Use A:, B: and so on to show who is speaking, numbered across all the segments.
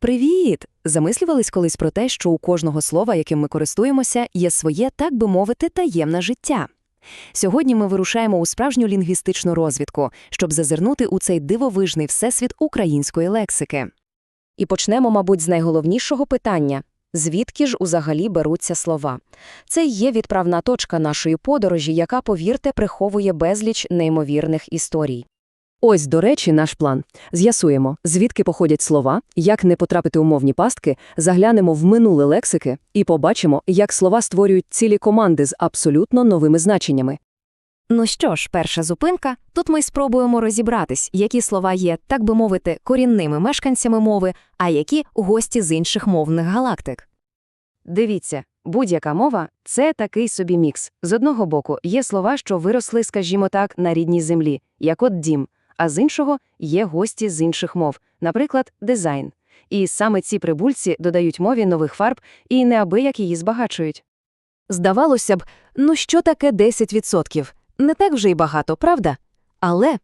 A: Привіт! Замислювались колись про те, що у кожного слова, яким ми користуємося, є своє, так би мовити, таємне життя. Сьогодні ми вирушаємо у справжню лінгвістичну розвідку, щоб зазирнути у цей дивовижний всесвіт української лексики. І почнемо, мабуть, з найголовнішого питання – звідки ж узагалі беруться слова? Це є відправна точка нашої подорожі, яка, повірте, приховує безліч неймовірних історій. Ось, до речі, наш план. З'ясуємо, звідки походять слова, як не потрапити у мовні пастки, заглянемо в минуле лексики і побачимо, як слова створюють цілі команди з абсолютно новими значеннями. Ну що ж, перша зупинка. Тут ми спробуємо розібратись, які слова є, так би мовити, корінними мешканцями мови, а які – гості з інших мовних галактик. Дивіться, будь-яка мова – це такий собі мікс. З одного боку, є слова, що виросли, скажімо так, на рідній землі, як от дім, а з іншого є гості з інших мов, наприклад, дизайн. І саме ці прибульці додають мові нових фарб і неабияк її збагачують. Здавалося б, ну що таке 10%? Не так вже й багато, правда? Але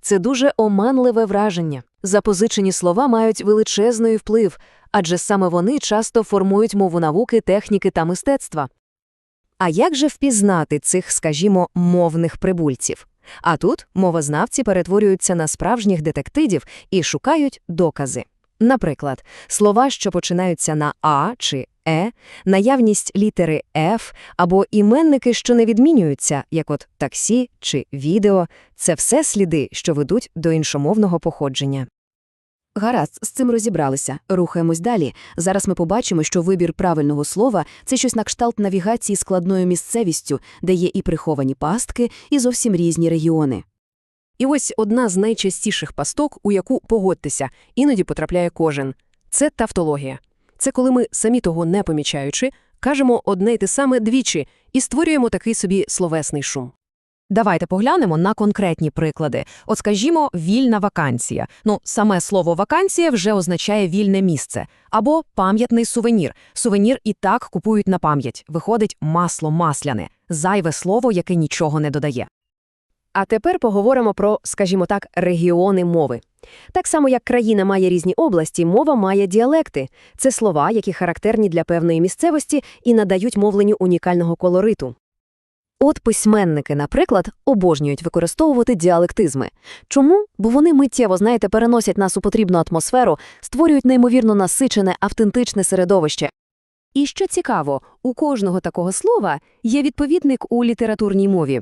A: це дуже оманливе враження. Запозичені слова мають величезний вплив, адже саме вони часто формують мову науки, техніки та мистецтва. А як же впізнати цих, скажімо, мовних прибульців? А тут мовознавці перетворюються на справжніх детективів і шукають докази. Наприклад, слова, що починаються на А чи Е, наявність літери Ф або іменники, що не відмінюються, як от таксі чи відео – це все сліди, що ведуть до іншомовного походження. Гаразд, з цим розібралися. Рухаємось далі. Зараз ми побачимо, що вибір правильного слова – це щось на кшталт навігації складною місцевістю, де є і приховані пастки, і зовсім різні регіони. І ось одна з найчастіших пасток, у яку, погодьтеся, іноді потрапляє кожен – це тавтологія. Це коли ми, самі того не помічаючи, кажемо одне й те саме двічі і створюємо такий собі словесний шум. Давайте поглянемо на конкретні приклади. От скажімо, вільна вакансія. Ну, саме слово вакансія вже означає вільне місце. Або пам'ятний сувенір. Сувенір і так купують на пам'ять. Виходить масло масляне. Зайве слово, яке нічого не додає. А тепер поговоримо про, скажімо так, регіони мови. Так само, як країна має різні області, мова має діалекти. Це слова, які характерні для певної місцевості і надають мовленню унікального колориту. От письменники, наприклад, обожнюють використовувати діалектизми. Чому? Бо вони миттєво, знаєте, переносять нас у потрібну атмосферу, створюють неймовірно насичене, автентичне середовище. І що цікаво, у кожного такого слова є відповідник у літературній мові.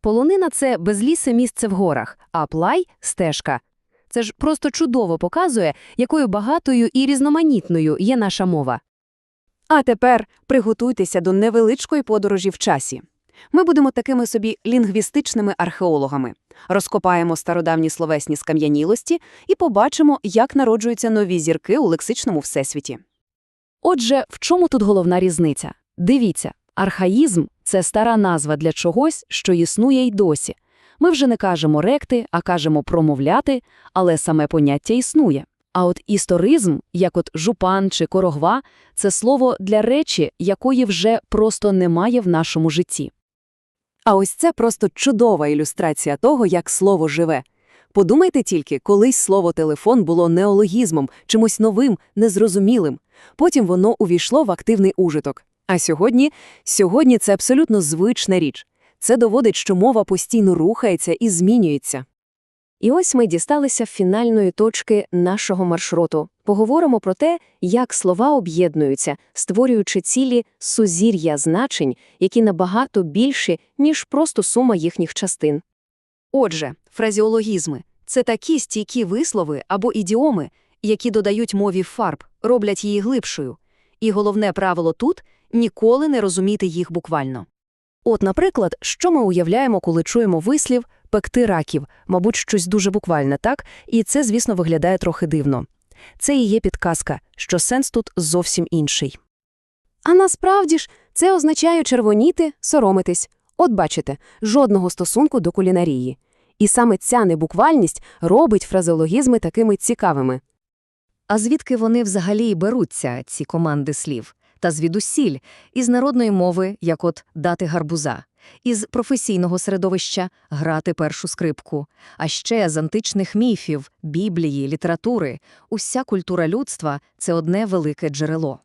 A: Полонина – це безлісе місце в горах, а плай – стежка. Це ж просто чудово показує, якою багатою і різноманітною є наша мова. А тепер приготуйтеся до невеличкої подорожі в часі. Ми будемо такими собі лінгвістичними археологами. Розкопаємо стародавні словесні скам'янілості і побачимо, як народжуються нові зірки у лексичному всесвіті. Отже, в чому тут головна різниця? Дивіться, архаїзм – це стара назва для чогось, що існує й досі. Ми вже не кажемо ректи, а кажемо промовляти, але саме поняття існує. А от історизм, як от жупан чи корогва, це слово для речі, якої вже просто немає в нашому житті. А ось це просто чудова ілюстрація того, як слово живе. Подумайте тільки, колись слово телефон було неологізмом, чимось новим, незрозумілим. Потім воно увійшло в активний ужиток. А сьогодні? Сьогодні це абсолютно звична річ. Це доводить, що мова постійно рухається і змінюється. І ось ми дісталися фінальної точки нашого маршруту. Поговоримо про те, як слова об'єднуються, створюючи цілі сузір'я значень, які набагато більші, ніж просто сума їхніх частин. Отже, фразеологізми – це такі стійкі вислови або ідіоми, які додають мові фарб, роблять її глибшою. І головне правило тут – ніколи не розуміти їх буквально. От, наприклад, що ми уявляємо, коли чуємо вислів «пекти раків», мабуть, щось дуже буквальне, так? І це, звісно, виглядає трохи дивно. Це і є підказка, що сенс тут зовсім інший. А насправді ж це означає червоніти, соромитись. От бачите, жодного стосунку до кулінарії. І саме ця небуквальність робить фразеологізми такими цікавими. А звідки вони взагалі беруться, ці команди слів? Та звідусіль, із народної мови, як от дати гарбуза.
B: Із професійного середовища грати першу скрипку, а ще з античних міфів, біблії, літератури. Уся культура людства – це одне велике джерело.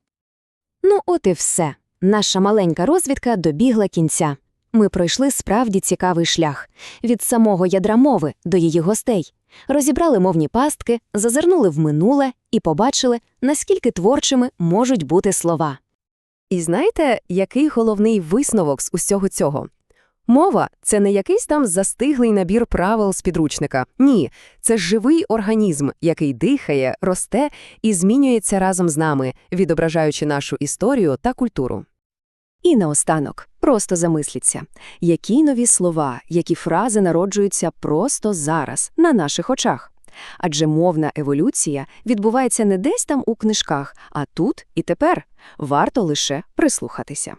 A: Ну от і все. Наша маленька розвідка добігла кінця. Ми пройшли справді цікавий шлях – від самого ядра мови до її гостей. Розібрали мовні пастки, зазирнули в минуле і побачили, наскільки творчими можуть бути слова. І знаєте, який головний висновок з усього цього? Мова – це не якийсь там застиглий набір правил з підручника. Ні, це живий організм, який дихає, росте і змінюється разом з нами, відображаючи нашу історію та культуру. І наостанок, просто замисліться, які нові слова, які фрази народжуються просто зараз, на наших очах. Адже мовна еволюція відбувається не десь там у книжках, а тут і тепер. Варто лише прислухатися.